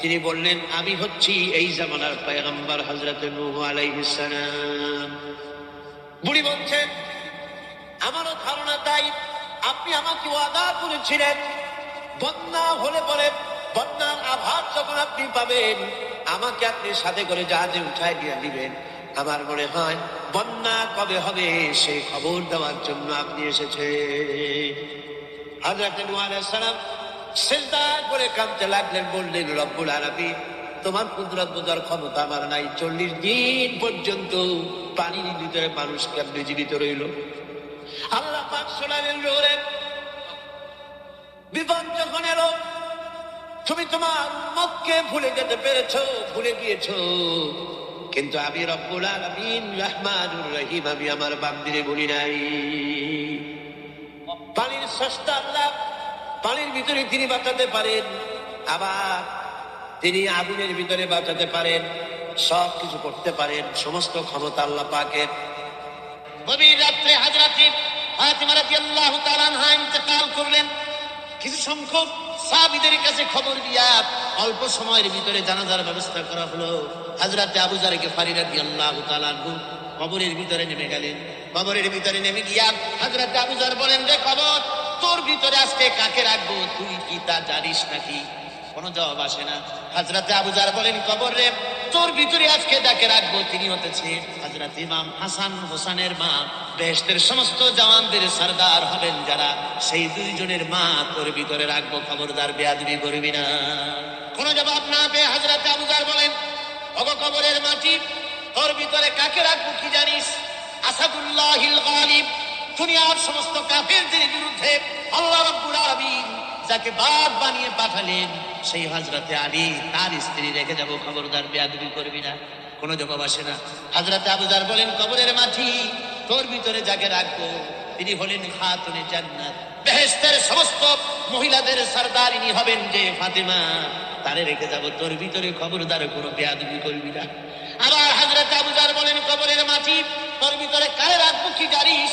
তিনি বললেন, আমি হচ্ছি এই জামানার পয়গম্বর হজরত বুড়ি বলছেন আমারও ধারণা তাই, আপনি আমাকে ওয়াদা করেছিলেন, বন্যা হলে পরে বন্যার আভার যখন আপনি পাবেন, আমাকে আপনি সাথে করে জাহাজে উঠায় দিয়ে দিবেন। আমার মনে হয়, বন্যা কবে হবে সে খবর দেওয়ার জন্য আপনি এসেছে হযরত নূহ আলাইহিস সালাম সিজদা করে কাঁদতে লাগলেন, বললেন, রব্বুল আলামিন, তোমার কুদরত বোঝার ক্ষমতা আমার নাই। চল্লিশ দিন পর্যন্ত পানির ভিতরে মানুষ কেমনে জীবিত রইল? আল্লাহ পাক শোনালেন রোরে বিপদ যখন এলো, তুমি তোমার মতকে ভুলে যেতে পেরেছ, ভুলে গিয়েছো। কিন্তু আমি রব্বুল আলামিন, রহমানুর রহিম, আমি আমার বান্দিরে বলি নাই। পানির সস্তা আল্লাহ পানির ভিতরে তিনি বাঁচাতে পারেন, আবার তিনি আগুনের ভিতরে বাঁচাতে পারেন সব কিছু করতে পারেন, সমস্ত ক্ষমতা আল্লাহ পাকের। গভীর রাত্রে হাজরাতে ফাতিমা রাদিয়াল্লাহু তাআলা আনহা ইন্তেকাল করলেন। কিছু সংখ্যক সাহাবীদের কাছে খবর দিয়া অল্প সময়ের ভিতরে জানাজার ব্যবস্থা করা হলো। হাজরাতে আবু জারকে ফারি রাদিয়াল্লাহু তাআলা আনহু কবরের ভিতরে নেমে গেলেন। কবরের ভিতরে নেমে গিয়া হাজরাতে আবু জার বলেন, রে কবর তোর ভিতরে আজকে কাকে রাখব? তুই কি তা জানিস নাকি? কোনো জবাব আসে না। হাজরাতে আবুজার বলেন, কবর রে, তোর ভিতরে আজকে যাকে রাখব তিনি হতেছে হাজরাত ইমাম হাসান হোসানের মা। বেহেশতের সমস্ত জওয়ানদের সরদার হবেন যারা। সেই দুইজনের মা তোর ভিতরে রাখব। খবরদার বেয়াদবি করবি না। কোনো জবাব না পেয়ে হাজরাতে আবুজার বলেন অগ কবরের মাটি, তোর ভিতরে কাকে রাখব কি জানিস? আসাদুল্লাহিল গালিব দুনিয়ার সমস্ত কাফেরদের বিরুদ্ধে আল্লাহ রাব্বুল আলামিন যাকে বাপ বানিয়ে পাঠালেন, সেই হজরতে আলী তার স্ত্রী রেখে যাব, খবরদার বেয়াদবি করবি না। কোনো জবাব আসে না। হজরতে আবুদার বলেন, কবরের মাটি তোর ভিতরে যাকে রাখব? তিনি হলেন খাতুনে জান্নাত। বেহেশতের সমস্ত মহিলাদের সর্দারিনী হবেন যে ফাতেমা। তারে রেখে যাব, তোর ভিতরে খবরদার কোনো বেয়াদবি করবি না। আবার হজরত আবুজার বলেন, কবরের মাটি তোর ভিতরে কারে রাখব, কি জানিস?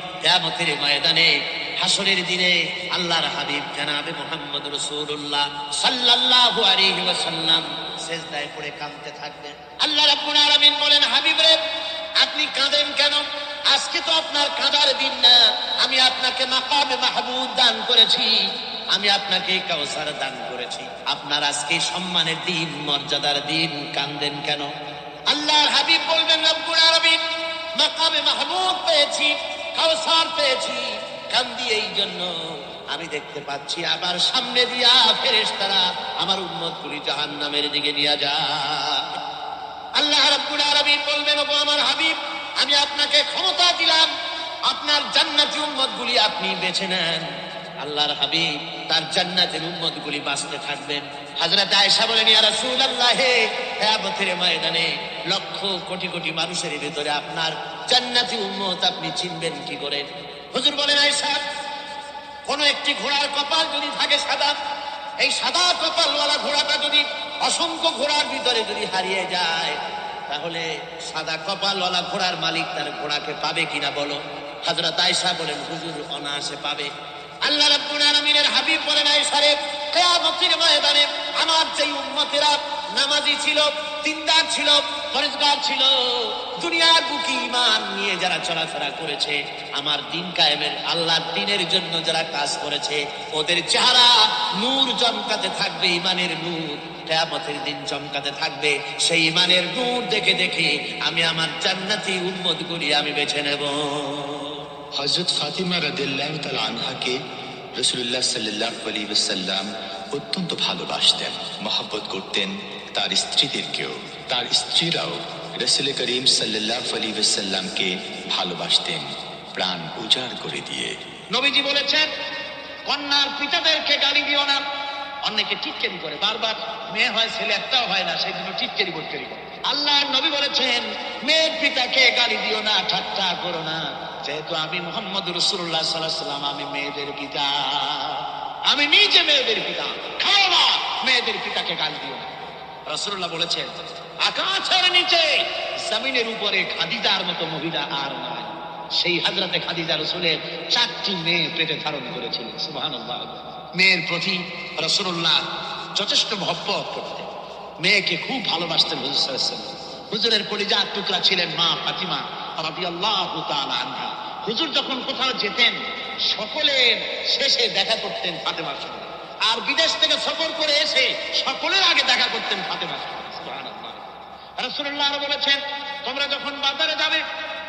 কেয়ামতের ময়দানে, হাসরের দিনে আল্লাহর হাবিব জানাবে মোহাম্মদ রসুল্লাহ সাল্লাল্লাহু আলাইহি ওয়াসাল্লাম পড়ে কাঁদতে থাকবেন। আল্লাহ রাব্বুল আলামিন বলেন, হাবিব রে, আপনি কাঁদেন কেন? আজকে তো আপনার কাঁদার দিন না। আমি আপনাকে মাকামে মাহমুদ দান করেছি। আমি আপনাকে কাউসার দান করেছি। আপনার আজকে সম্মানের দিন, মর্যাদার দিন কান্দেন কেন? আল্লাহর হাবিব বলবেন, রব্বুল আলামিন, মাকামে মাহমুদ পেয়েছি। কাউসার পেয়েছি। কান্দি এই জন্য। আমি দেখতে পাচ্ছি আবার সামনে দিয়া ফেরেশতারা আমার উন্মত করি জাহান নামের দিকে নিয়ে যা আল্লাহ রাব্বুল আলামিন বলবেন, ওগো আমার হাবিব, আমি আপনাকে ক্ষমতা দিলাম। আপনার জান্নাতি উম্মতগুলি আপনি বেছে নেন। আল্লাহর হাবিব, তার জান্নাতের উম্মতগুলি বাঁচতে থাকবেন। হযরত আয়েশা বলেন, ইয়া রাসূলুল্লাহ, হে কিয়ামতের ময়দানে লক্ষ কোটি কোটি মানুষের ভিতরে আপনার জান্নাতি উম্মত আপনি চিনবেন কি করে? হুজুর বলেন, আয়েশা, কোন একটি ঘোড়ার কপাল যদি থাকে সাদা, এই সাদা কপালওয়ালা ঘোড়াটা যদি অসংখ্য ঘোড়ার ভিতরে যদি হারিয়ে যায়, তাহলে সাদা কপালওয়ালা ঘোড়ার মালিক তার ঘোড়াকে পাবে কিনা বলো? হযরত আয়েশা বলেন, হুজুর অনায়াসে পাবে। আল্লাহ রাব্বুল আলামিনের হাবিব বলেন আয়েশা রে কিয়ামতের ময়দানে আমার যেই উম্মতেরা নামাজি ছিল, দিনদার ছিল পরেজগার ছিল, দুনিয়ার বুকে ইমান নিয়ে যারা চলাফেরা করেছে, আমার দিন কায়েমের আল্লাহর দিনের জন্য যারা কাজ করেছে, ওদের চেহারা নূর চমকাতে থাকবে ইমানের নূর কেয়ামতের দিন চমকাতে থাকবে। সেই ইমানের নূর দেখে দেখে আমি আমার জান্নাতি উম্মত গুলি আমি বেছে নেব। হজরত ফাতিমা রাদিল্লাহ তাল আনহাকে রসুল্লাহ সাল্লাহ আলী সাল্লাম অত্যন্ত ভালোবাসতেন মহাব্বত করতেন তার স্ত্রীদেরকেও, তার স্ত্রীরাও রসুল করিম সাল্লাহ আলী সাল্লামকে ভালোবাসতেন, প্রাণ উজাড় করে দিয়ে। নবীজি বলেছেন, কন্যার পিতাদেরকে গালি দিও না। অনেকে টিটকেরি করে। বারবার মেয়ে হয়, ছেলে একটাও হয় না, সেই জন্য টিটকেরি বটকেরি করে আল্লাহ নবী বলেছেন, মেয়ের পিতাকে গালি দিও না, ঠাট্টা করো না। যেহেতু আমি মোহাম্মদ রসুল্লাহ সাল্লাহ সাল্লাম আমি মেয়েদের পিতা। আমি নিজে মেয়েদের পিতা। খাও না, মেয়েদের পিতাকে গালি দিও না। রসুল্লাহ বলেছেন, আকাশের নিচে জমিনের উপরে খাদিজার মতো মহিলা আর নয় সেই হাজরাতে খাদিজা রসুলের চারটি মেয়ে পেটে ধারণ করেছিলেন সুবাহান মেয়ের প্রতি রসুল্লাহ যথেষ্ট মহব্বত করতেন। মেয়েকে খুব ভালোবাসতেন হুজুর হুজুরের কলিজার টুকরা ছিলেন মা ফাতিমা। হুজুর যখন কোথাও যেতেন, সকলের শেষে দেখা করতেন ফাতেমার সঙ্গে। আর বিদেশ থেকে সফর করে এসে সকলের আগে দেখা করতেন ফাতেমার সঙ্গে। আরও বলেছেন, তোমরা যখন বাজারে যাবে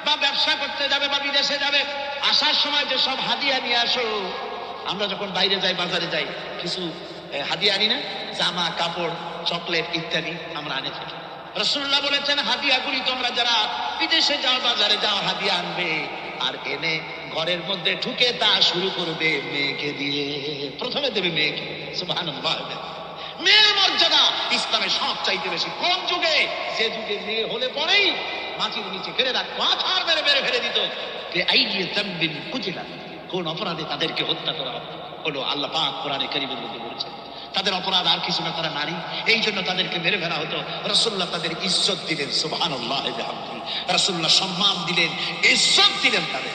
বা ব্যবসা করতে যাবে বা বিদেশে যাবে, আসার সময় যে সব হাদিয়া নিয়ে আসো। আমরা যখন বাইরে যাই, বাজারে যাই, কিছু হাদিয়া আনি না? জামা, কাপড়, চকলেট ইত্যাদি আমরা আনে থাকি। রসুল্লাহ বলেছেন হাদিয়াগুলি তোমরা যারা বিদেশে যাও, বাজারে যাও, হাদিয়া আনবে। আর এনে ঘরের মধ্যে ঢুকে তা শুরু করবে মেয়েকে দিয়ে। প্রথমে দেবে মেয়েকে। সুবহানাল্লাহ। মেয়ের মর্যাদা ইসলামে সব চাইতে বেশি। কোন যুগে? যে যুগে মেয়ে হলে পরেই মাটির নিচে ফেলে রাখ, মাথার মেরে মেরে ফেলে দিত। আইডিয়ে জাম্বিন কুজিলা কোন অপরাধে তাদেরকে হত্যা করা হলো আল্লাহ পাক কোরআনে কারিমের মধ্যে বলেছেন। তাদের অপরাধ আর কিছু না তারা নারী। এই জন্য তাদেরকে মেরে ফেলা হতো। রসুল্লাহ তাদের ইজ্জত দিলেন সুবাহান রসুল্লাহ সম্মান দিলেন, ইজ্জত দিলেন তাদের।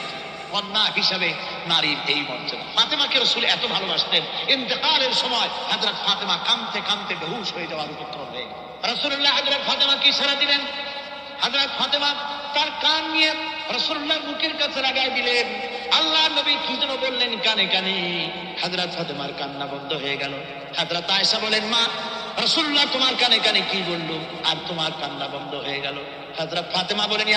কন্যা হিসাবে নারীর এই মর্যাদা। ফাতেমাকে রসুল এত ভালোবাসতেন। ইন্তেকালের সময় হাজরত ফাতেমা কামতে কামতে বেহুশ হয়ে যাওয়ার উপক্রম হয়ে রসুল্লাহ হাজরত ফাতেমা কি সারা দিলেন। হাজরত ফাতেমা তার কান নিয়ে রসুল্লাহ মুখের কাছে লাগাই দিলেন। আল্লাহ নবী কি যেন বললেন, কানে কানে। হাজরত ফাতেমার কান্না বন্ধ হয়ে গেল। হাজরত আয়েশা বলেন, মা রসুল্লাহ তোমার কানে কানে কি বলল? আর তোমার কান্না বন্ধ হয়ে গেল। হাজরত ফাতেমা বলেন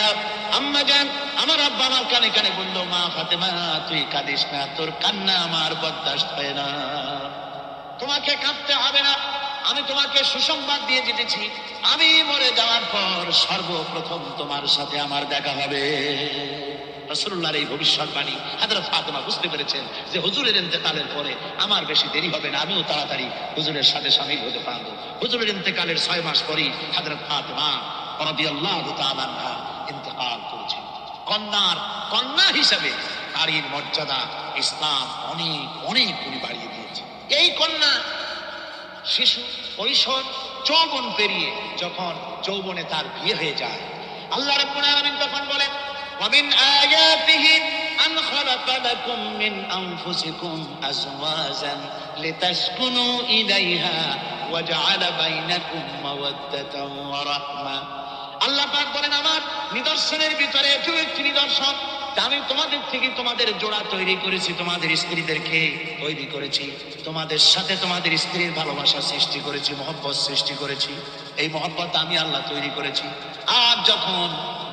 আম্মা জান, আমার আব্বা আমার কানে কানে বলল, মা ফাতেমা, তুই কাঁদিস না, তোর কান্না আমার বরদাস্ত হয় না। তোমাকে কাঁদতে হবে না। আমি তোমাকে সুসংবাদ দিয়ে যেতেছি আমি মরে যাওয়ার পর সর্বপ্রথম তোমার সাথে আমার দেখা হবে। রসুল্লাহর এই ভবিষ্যৎবাণী হাজরত ফাতেমা বুঝতে পেরেছেন যে হুজুরের ইন্তেকালের পরে। আমার বেশি দেরি হবে না, আমিও তাড়াতাড়ি হুজুরের সাথে সামিল হতে পারব। হুজুরের ইন্তেকালের ছয় মাস পরেই হাজরত ফাতেমা রাদিয়াল্লাহু তাআলা আনহা ইন্তেকাল করেছেন। কন্যার কন্যা হিসাবে নারীর মর্যাদা ইসলাম অনেক অনেক গুণে বাড়িয়ে দিয়েছে। এই কন্যা শিশু কৈশোর যৌবন পেরিয়ে যখন যৌবনে তার বিয়ে হয়ে যায় আল্লাহ রাব্বুল আলামিন তখন বলেন ومن آياته أن خلق لكم من أنفسكم أزواجا لتسكنوا إليها وجعل بينكم مودة ورحمة আল্লাহ পাক বলেন, আমার নিদর্শনের ভিতরে এটিও একটি নিদর্শন আমি তোমাদের থেকে তোমাদের জোড়া তৈরি করেছি, তোমাদের স্ত্রীদেরকে তৈরি করেছি, তোমাদের সাথে তোমাদের স্ত্রীর ভালোবাসা সৃষ্টি করেছি, মহব্বত সৃষ্টি করেছি, এই মহব্বত আমি আল্লাহ তৈরি করেছি। আর যখন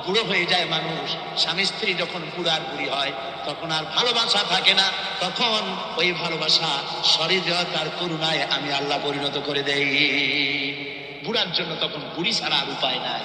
বুড়ো হয়ে যায় মানুষ, স্বামী স্ত্রী যখন বুড়ো আর বুড়ি হয়, তখন আর ভালোবাসা থাকে না, তখন ওই ভালোবাসা শরীরতার করুণায় আমি আল্লাহ পরিণত করে দেই। বুড়ার জন্য তখন বুড়ি ছাড়া আর উপায় নাই।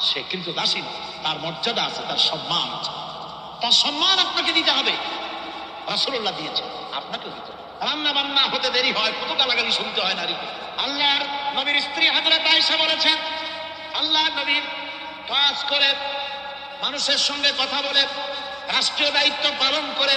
সে কিন্তু দাসী তার মর্যাদা আছে, তার সম্মান আছে। তার সম্মান আপনাকে দিতে হবে। রাসূলুল্লাহ দিয়েছে আপনাকে দিতে রান্না বান্না হতে দেরি হয় কত গালাগালি শুনতে হয় নারীকে। আল্লাহর নবীর স্ত্রী হাজরত আয়েশা বলেছেন, আল্লাহ নবীর কাজ করে, মানুষের সঙ্গে কথা বলে, রাষ্ট্রীয় দায়িত্ব পালন করে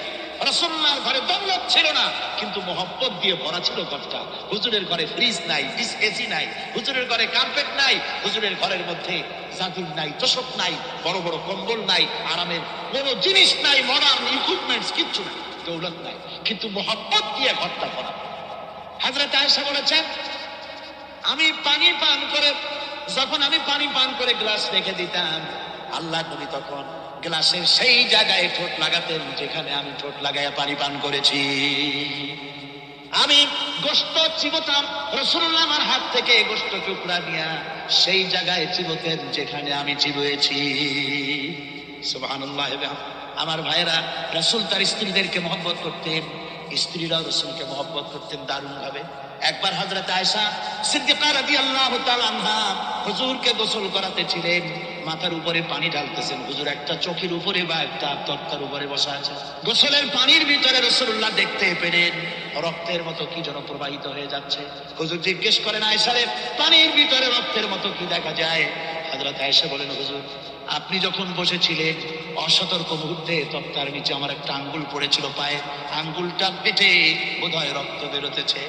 রসুল্লাহর ঘরে দৌলত ছিল না। কিন্তু মহব্বত দিয়ে ভরা ছিল ঘরটা। হুজুরের ঘরে ফ্রিজ নাই এসি নাই, হুজুরের ঘরে কার্পেট নাই, হুজুরের ঘরের মধ্যে জাদুর নাই, তোষক নাই, বড় বড় কম্বল নাই, আরামের কোন জিনিস নাই মডার্ন ইকুইপমেন্টস কিচ্ছু নাই, দৌলত নাই। কিন্তু মহব্বত দিয়ে ঘরটা ভরা। হাজরত আয়েশা বলেছেন, আমি পানি পান করে, যখন আমি পানি পান করে গ্লাস রেখে দিতাম আল্লাহ নবী তখন গ্লাসের সেই জায়গায় ঠোঁট লাগাতেন যেখানে আমি ঠোঁট লাগাইয়া পানি পান করেছি। আমি গোস্ত চিবতাম রসুল্লাহ আমার হাত থেকে গোস্ত টুকরা নিয়া সেই জায়গায় চিবতেন যেখানে আমি চিবয়েছি। সুবহানাল্লাহ আমার ভাইয়েরা, রসুল তার স্ত্রীদেরকে মহব্বত করতেন, স্ত্রীরাও রসুলকে মহব্বত করতেন দারুণ ভাবে একবার হজরত আয়সা সিদ্দিকা রাদিয়াল্লাহু তাআলা আনহা হুজুরকে গোসল করাতে ছিলেন। মাথার উপরে পানি ঢালতেছেন। হুজুর, একটা চোখের উপরে বা একটা তক্তার উপরে বসা আছে। গোসলের পানির ভিতরে রসুল্লাহ দেখতে পেলেন, রক্তের মতো কি যেন প্রবাহিত হয়ে যাচ্ছে। হুজুর জিজ্ঞেস করেন আয়সারে পানির ভিতরে রক্তের মতো কি দেখা যায়? হজরত আয়সা বলেন, হুজুর, আপনি যখন বসেছিলেন, অসতর্ক মুহূর্তে তক্তার নিচে আমার একটা আঙ্গুল পড়েছিল পায়ে। আঙ্গুলটা পেটে বোধহয় রক্ত বেরোতেছে।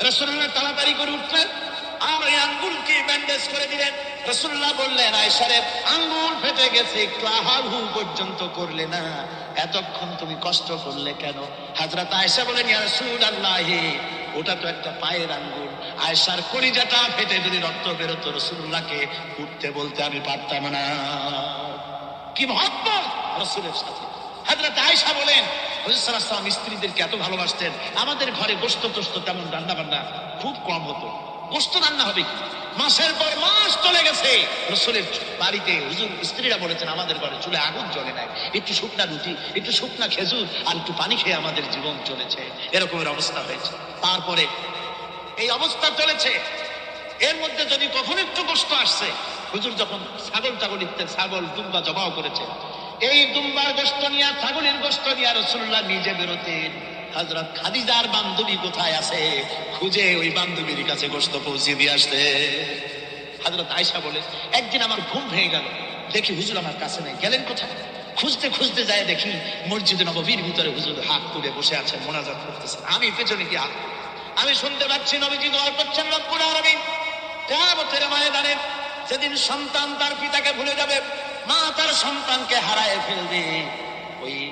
রসুল্লাহ তাড়াতাড়ি করে উঠলেন আর ওই আঙ্গুলকে ব্যান্ডেজ করে দিলেন। রসুল্লাহ বললেন আয়সারে আঙ্গুল ফেটে গেছে, একটু আহাহু পর্যন্ত করলে না। এতক্ষণ তুমি কষ্ট করলে কেন? হাজরত আয়সা বলেন, ইয়া রাসূলুল্লাহ, ওটা তো একটা পায়ের আঙ্গুল আয়সার কলিজাটা ফেটে যদি রক্ত বেরোতো রসুল্লাহকে উঠতে বলতে আমি পারতাম না। কি মহব্বত রসুলের সাথে। হাজরত আয়সা বলেন হজরতাম স্ত্রীদেরকে এত ভালোবাসতেন। আমাদের ঘরে গোস্ত টোস্ত তেমন রান্না বান্না খুব কম হতো। গোস্ত রান্না হবে মাসের পর মাস চলে গেছে। রসুলের বাড়িতে হুজুর স্ত্রীরা বলেছেন, আমাদের ঘরে চুলে আগুন জ্বলে নাই। একটু শুকনা রুটি, একটু শুকনা খেজুর আর একটু পানি খেয়ে আমাদের জীবন চলেছে। এরকমের অবস্থা হয়েছে। তারপরে এই অবস্থা চলেছে। এর মধ্যে যদি কখন একটু কষ্ট আসছে, হুজুর যখন ছাগল টাগল ইত্যাদি, ছাগল দুম্বা জবাও করেছে, এই দুম্বার গোস্ত নিয়ে ছাগলের গোস্ত নিয়ে রসুল্লাহ নিজে বেরোতেন। হজরত খাদিজার বান্ধবী কোথায় আছে? খুঁজে ওই বান্ধবীর কাছে গোস্ত পৌঁছে দিয়ে আসতে। হজরত আয়সা বলে, একদিন আমার ঘুম ভেঙে গেল। দেখি হুজুর আমার কাছে নেই। গেলেন কোথায়? খুঁজতে খুঁজতে যায় দেখি মসজিদে নববীর ভিতরে হুজুর হাত তুলে বসে আছেন মোনাজাত করতেছেন আমি পেছনে গিয়ে আমি শুনতে পাচ্ছি নবীজি দোয়া করছেন রব্বুল আলামিন। কেয়ামতের ময়দানে যেদিন সন্তান তার পিতাকে ভুলে যাবে, মা তার সন্তানকে হারায় ফেলবে। ওই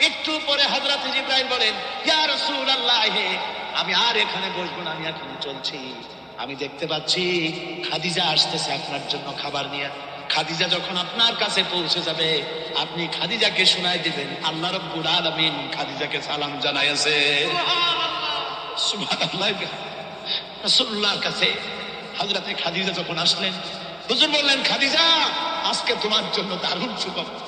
একটু পরে হজরতে জিব্রাইল বলেন ইয়া রসুল আল্লাহ আমি আর এখানে বসবো না আমি এখন চলছি। আমি দেখতে পাচ্ছি খাদিজা আসতেছে আপনার জন্য খাবার নিয়ে। খাদিজা যখন আপনার কাছে পৌঁছে যাবে আপনি খাদিজাকে শোনায় দিবেন আল্লাহ রব্বুল আলামিন খাদিজাকে সালাম জানাইছে সুবহানাল্লাহ। রাসূলুল্লাহর কাছে। হযরতে খাদিজা যখন আসলেন হুজুর বললেন খাদিজা আজকে তোমার জন্য দারুণ সুখবর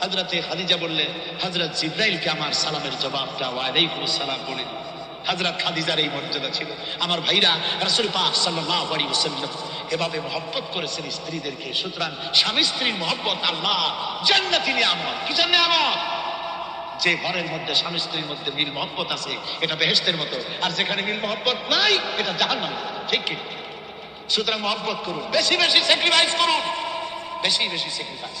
হাজরাতে খাদিজা বললেন হাজরত জিব্রাইলকে আমার সালামের জবাবটা ওয়ালাইকুম সালাম বলে হাজরত খাদিজার এই মর্যাদা ছিল। আমার ভাইরা রাসূল পাক সাল্লাল্লাহু আলাইহি ওয়াসাল্লাম এভাবে মহব্বত করেছেন স্ত্রীদেরকে। সুতরাং স্বামী স্ত্রীর মহব্বত আল্লাহ জান্নাতি নিয়ামত। কি নিয়ামত? যে ঘরের মধ্যে স্বামী স্ত্রীর মধ্যে মিল মহব্বত আছে, এটা বেহেস্তের মতো। আর যেখানে মিল মহব্বত নাই, এটা জাহান্নাম ঠিক কি? সুতরাং মহব্বত করুন। বেশি বেশি স্যাক্রিফাইস করুন। বেশি বেশি স্যাক্রিফাইস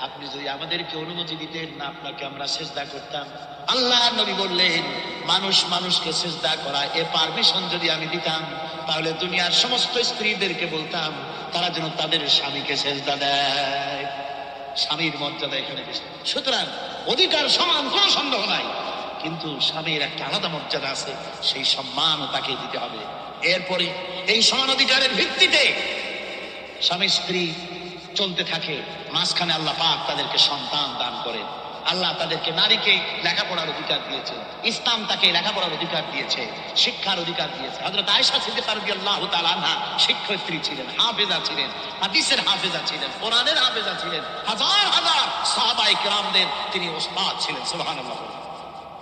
আপনি যদি আমাদেরকে অনুমতি দিতেন না আপনাকে আমরা সেজদা করতাম। আল্লাহ নবী বললেন, মানুষ মানুষকে সেজদা করা, এ পারমিশন যদি আমি দিতাম, তাহলে দুনিয়ার সমস্ত স্ত্রীদেরকে বলতাম, তারা যেন তাদের স্বামীকে সেজদা দেয়। স্বামীর মর্যাদা এখানে বেশি। সুতরাং অধিকার সমান, কোনো সন্দেহ নাই। কিন্তু স্বামীর একটা আলাদা মর্যাদা আছে, সেই সম্মানও তাকে দিতে হবে। এরপরে এই সমান অধিকারের ভিত্তিতে স্বামী স্ত্রী চলতে থাকে, মাঝখানে আল্লাহ পাক তাদেরকে সন্তান দান করেন। আল্লাহ তাদেরকে নারীকে লেখাপড়ার অধিকার দিয়েছে, ইসলাম তাকে লেখাপড়ার অধিকার দিয়েছে, শিক্ষার অধিকার দিয়েছে। হযরত আয়েশা সিদ্দিকা রাদিয়াল্লাহু তাআলা আনহা শিক্ষয়িত্রী ছিলেন, হাফেজা ছিলেন, হাদিসের হাফেজা ছিলেন, কোরআনের হাফেজা ছিলেন, হাজার হাজার সাহাবায়ে কেরামদের তিনি ওস্তাদ ছিলেন, সুবহানাল্লাহ।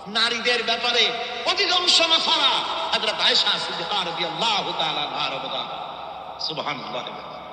নারীদের ব্যাপারে অধিকাংশ মাসালা হযরত আয়েশা সিদ্দিকা রাদিয়াল্লাহু তাআলা আনহার অবদান। সুবহানাল্লাহ।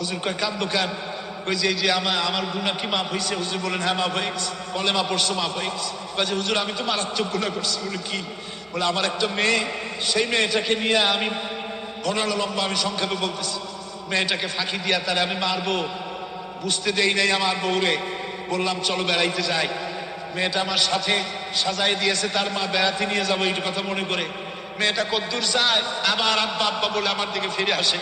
হুজুর কয় কান্দো কেন? ওই যে যে আমার আমার গুণা কি মাফ হয়েছে হুজুর বলেন হ্যাঁ মাফ হয়ে গেছে। কলেমা পড়ছো মাফ হয়ে গেছে। যে, হুজুর, আমি তো মারাত্মক গুণা করছি। বলে, কি? বলে, আমার একটা মেয়ে, সেই মেয়েটাকে নিয়ে আমি ঘনালো লম্বা আমি সংক্ষেপে বলতেছি। মেয়েটাকে ফাঁকি দিয়া তারে আমি মারবো। বুঝতে দেই নাই আমার বউরে। বললাম, চলো বেড়াইতে যাই। মেয়েটা আমার সাথে সাজাই দিয়েছে, তার মা বেড়াতে নিয়ে যাব এই কথা মনে করে। মেয়েটা কদ্দূর যায়, আবার আব্বা আব্বা বলে আমার দিকে ফিরে আসে।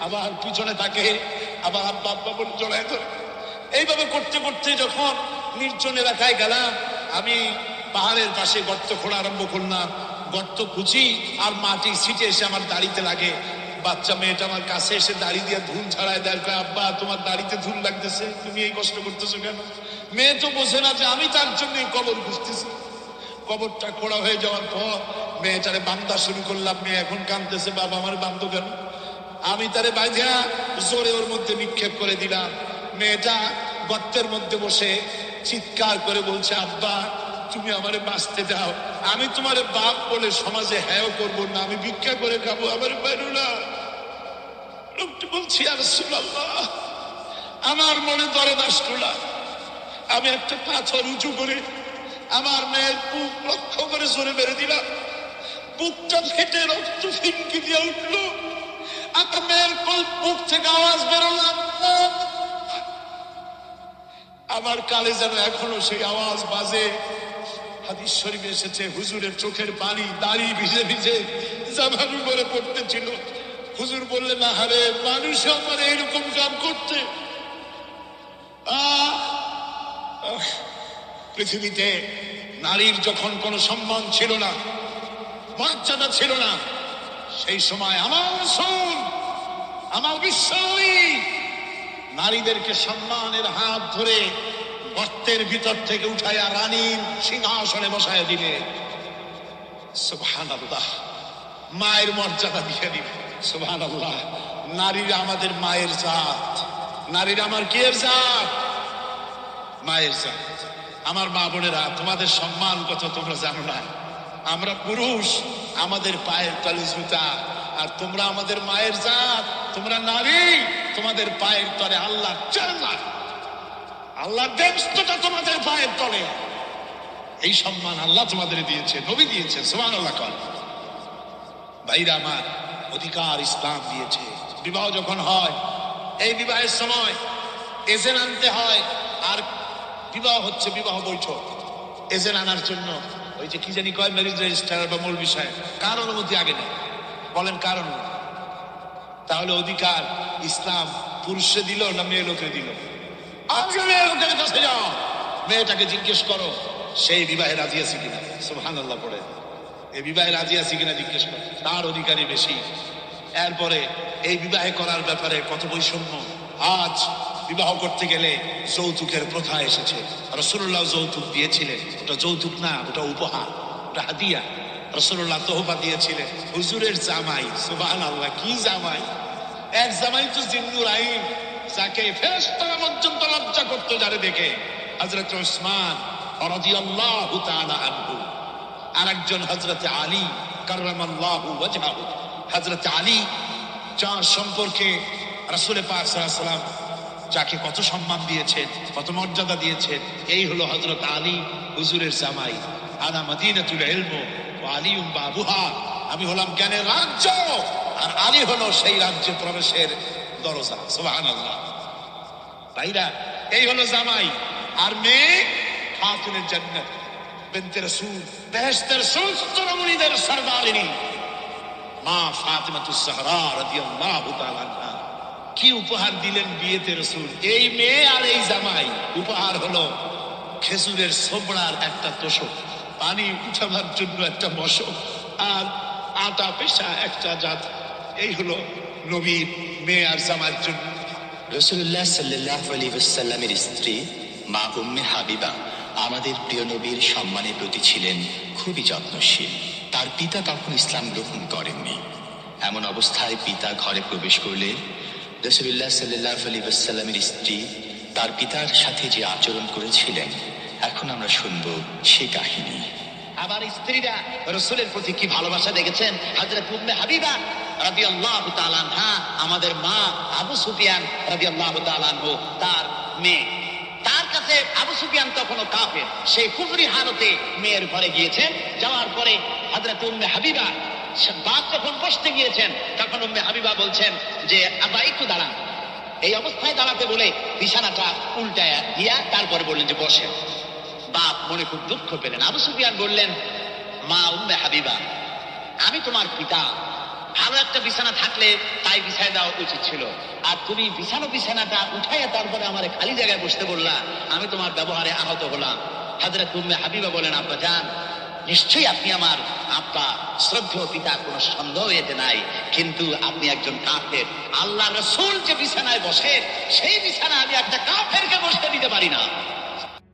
আবার পিছনে থাকে আবার আব্বা বলে জড়ায় ধরে এইভাবে করতে করতে যখন নির্জন এলাকায় গেলাম, আমি পাহাড়ের পাশে গর্ত খোঁড়া আরম্ভ করলাম। গর্ত কুচি আর মাটি ছিটে এসে আমার দাড়িতে লাগে। বাচ্চা মেয়েটা আমার কাছে এসে দাড়ি দিয়ে ধুল ছাড়ায় দেয়। আব্বা, তোমার দাড়িতে ধুল লাগতেছে। তুমি এই কষ্ট করতেছো কেন? মেয়ে তো বোঝে না যে আমি তার জন্য কবর খুঁজতেছি। কবরটা খোড়া হয়ে যাওয়ার পর মেয়েটারে বান্দা শুরু করলাম। মেয়ে এখন কাঁদতেছে, বাবা, আমার বান্ধ কেন? আমি তারে বাইধা জোরে ওর মধ্যে নিক্ষেপ করে দিলাম। মেয়েটা গর্তের মধ্যে বসে চিৎকার করে বলছে, আব্বা, তুমি আমারে বাঁচতে দাও। আমি তোমার বাপ বলে সমাজে হ্যাঁ করব না, আমি ভিক্ষা করে খাব, আমার বাইরো না। লোকটি বলছি আর আমার মনে দরদ আসলো না। আমি একটা পাথর উঁচু করে আমার মেয়ের বুক লক্ষ্য করে জোরে বেড়ে দিলাম। বুকটা ফেটে রক্ত ফিনকি দিয়ে উঠল। বুক থেকে আওয়াজ বেরোলাম আমার কালে যেন এখনও সেই আওয়াজ বাজে। হাদিস এসেছে, হুজুরের চোখের পানি দাড়ি ভিজে ভিজে জামার উপরে পড়তেছিল। হুজুর বললেন না হারে মানুষ আমার এরকম কাম করতে পৃথিবীতে নারীর যখন কোনো সম্মান ছিল না মর্যাদা ছিল না সেই সময় আমার রসুল, আমার বিশ্বই নারীদেরকে সম্মানের হাত ধরে গর্তের ভিতর থেকে উঠাইয়া রানীর সিংহাসনে বসায় দিলে। সুবহানাল্লাহ, মায়ের মর্যাদা দিয়ে দিবে সুবহানাল্লাহ, নারীরা আমাদের মায়ের জাত। নারীরা আমার কি জাত? মায়ের জাত। আমার মা বোনেরা, তোমাদের সম্মান কত তোমরা জানো না? আমরা পুরুষ আমাদের পায়ের তলে জুতা আর তোমরা আমাদের মায়ের জাত, তোমরা নারী, তোমাদের পায়ের তলে আল্লাহ জান্নাত। আল্লাহ ব্যস্ততা তোমাদের পায়ের তলে। এই সম্মান আল্লাহ তোমাদের দিয়েছে, নবী দিয়েছে সোমান আল্লাহ কর। ভাইরা আমার, অধিকার ইসলাম দিয়েছে। বিবাহ যখন হয়, এই বিবাহের সময় এজেন্ট আনতে হয়, আর বিবাহ হচ্ছে বিবাহ বৈঠক। এজেন্ট আনার জন্য ওই যে কি জানি কয় ম্যারেজ রেজিস্টার বা মূল বিষয়। কার অনুমতি আগে নেই বলেন কার অনুমতি? তাহলে অধিকার ইসলাম পুরুষে দিল না মেয়ে লোকে দিল? মেয়েটাকে জিজ্ঞেস করো, সেই বিবাহে রাজি আছে কিনা? সুহান আল্লাহ পড়ে। এই বিবাহে রাজি আছে কিনা জিজ্ঞেস করো। তার অধিকারই বেশি। এরপরে এই বিবাহে করার ব্যাপারে কত বৈষম্য? আজ বিবাহ করতে গেলে যৌতুকের প্রথা এসেছে। রসুল্লাহ যৌতুক দিয়েছিলেন। ওটা যৌতুক না, ওটা উপহার, ওটা হাতিয়া রসুল্লাহ তোহবা দিয়েছিলেন। হুজুরের জামাই সুবাহ আল্লাহ কি জামাই? এক জামাই তো জিন্নুর আইন, যাকে ফেরেশতারা পর্যন্ত লজ্জা করতো যারে দেখে। হযরত ওসমান রাদিয়াল্লাহু তাআলা আনহু। আরেকজন হযরত আলী কাররামাল্লাহু ওয়াজহাহু। হযরত আলী, যার সম্পর্কে রাসূল পাক সাল্লাল্লাহু আলাইহি যাকে কত সম্মান দিয়েছেন কত মর্যাদা দিয়েছেন এই হলো হজরত আলী হুজুরের জামাই। আনা মদিনাতুল ওয়া আলিউম বাবুহা। আমি হলাম জ্ঞানের রাজ্য, আর আলী হলো সেই রাজ্যে প্রবেশের দরজা। সুবহানাল্লাহ। ভাইরা, এই হলো জামাই। আর মেয়ে খাতুনের জান্নাত। বিনতে রাসূল, বেহেশতের সমস্ত রমণীদের সরদারিনী মা ফাতিমাতুস জাহরা রাদিয়াল্লাহু তাআলা কি উপহার দিলেন বিয়েতে রসুল? এই মেয়ে আর এই জামাই। উপহার হলো খেজুরের সোবড়ার একটা তোষক। পানি উঠাবার জন্য একটা মশক আর আটা পেশা একটা জাত। এই হলো নবীর মেয়ে আর জামার জন্য। রসুল্লাহ সাল্লাহ আলী সাল্লামের স্ত্রী, মা উম্মে হাবিবা, আমাদের প্রিয় নবীর সম্মানের প্রতি ছিলেন খুবই যত্নশীল। তার পিতা তখন ইসলাম গ্রহণ করেননি। এমন অবস্থায় পিতা ঘরে প্রবেশ করলে রসুল্লাহ সাল্লাহ আলী সাল্লামের স্ত্রী তার পিতার সাথে যে আচরণ করেছিলেন, এখন আমরা শুনব সে কাহিনী। আবার স্ত্রীরা রসুলের প্রতি কি ভালোবাসা দেখেছেন? হাজরত উম্মে হাবিবা রাদিয়াল্লাহু তাআলা আমাদের মা আবু সুফিয়ান রাদিয়াল্লাহু তাআলা তার মেয়ে। তার কাছে আবু সুফিয়ান তখনও কাফের। সেই কুফরি হালতে মেয়ের ঘরে গিয়েছেন। যাওয়ার পরে হাজরত উম্মে হাবিবা সে- বাপ যখন বসতে গিয়েছেন, তখন উম্মে হাবিবা বলছেন যে, আব্বা, একটু দাঁড়ান। এই অবস্থায় দাঁড়াতে বলে বিছানাটা উল্টায় দিয়া তারপরে বললেন যে, বসেন। বাপ মনে খুব দুঃখ পেলেন। আবু সুফিয়ান বললেন, মা উম্মে হাবিবা, আমি তোমার পিতা। ভালো একটা বিছানা থাকলে তাই বিছায় দেওয়া উচিত ছিল। আর তুমি বিছানো বিছানাটা উঠাইয়া তারপরে আমার খালি জায়গায় বসতে বললা, আমি তোমার ব্যবহারে আহত হলাম। হাজরত উম্মে হাবিবা বলেন, আব্বা, যান। নিশ্চয়ই আপনি আমার আপা শ্রদ্ধ পিতা, কোনো সন্দেহ এতে নাই। কিন্তু আপনি একজন কাফের। আল্লাহ রসুল যে বিছানায় বসে, সেই বিছানা আমি একটা কাফেরকে বসতে দিতে পারি না।